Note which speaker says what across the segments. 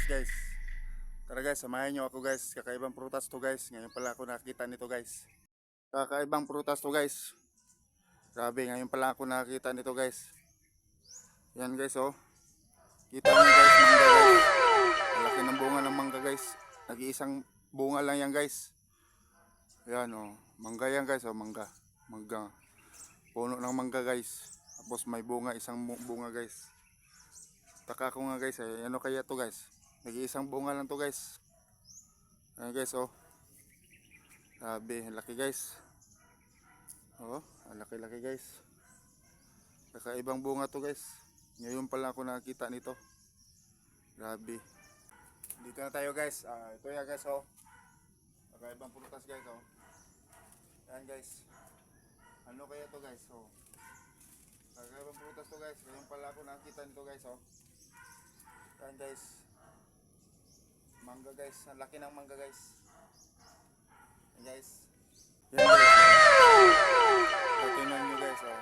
Speaker 1: prutas guys. Tara guys, samahan nyo ako guys. Kakaibang prutas to guys. Ngayon pala ako nakita nito guys. Kakaibang prutas to guys. Grabe, ngayon pala ako nakita nito guys. Yan guys oh. Kita nyo guys, mangga guys. Laki ng bunga ng mangga guys. Nag-iisang bunga lang yan guys. Yan oh. Mangga yan guys oh, mangga. Mangga. Puno ng mangga guys. Tapos may bunga, isang bu- bunga guys. Taka ko nga guys, eh, ano kaya to guys? Nag-iisang bunga lang to guys. Ayan guys, oh. Ang laki guys. Oh, ang laki-laki guys. Kakaibang bunga to guys. Ngayon pala ako nakakita nito. Grabe. Dito na tayo guys. Ah, ito yan guys, oh. Kakaibang prutas guys, oh. Ayan guys. Ano kaya to guys, oh. Kakaibang prutas to guys. Ngayon pala ako nakakita nito guys, oh. Ayan guys. Mangga guys. Ang laki ng mangga guys. Ayan guys. Yan guys. So, tingnan nyo guys, oh.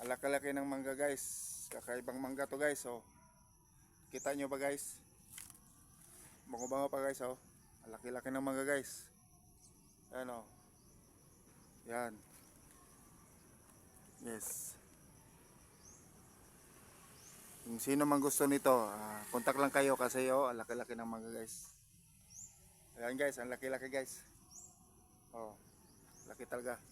Speaker 1: Ang laki-laki ng mangga guys. Kakaibang mangga to guys, oh. Kita nyo ba guys? Bango-bango pa guys, oh. Ang laki-laki ng mangga guys. Ayan, oh. Yan. Yes. Kung sino man gusto nito, ah, contact lang kayo kasi oh, laki-laki ng mangga guys. Ayan guys, ang laki-laki guys. Oh, laki talaga.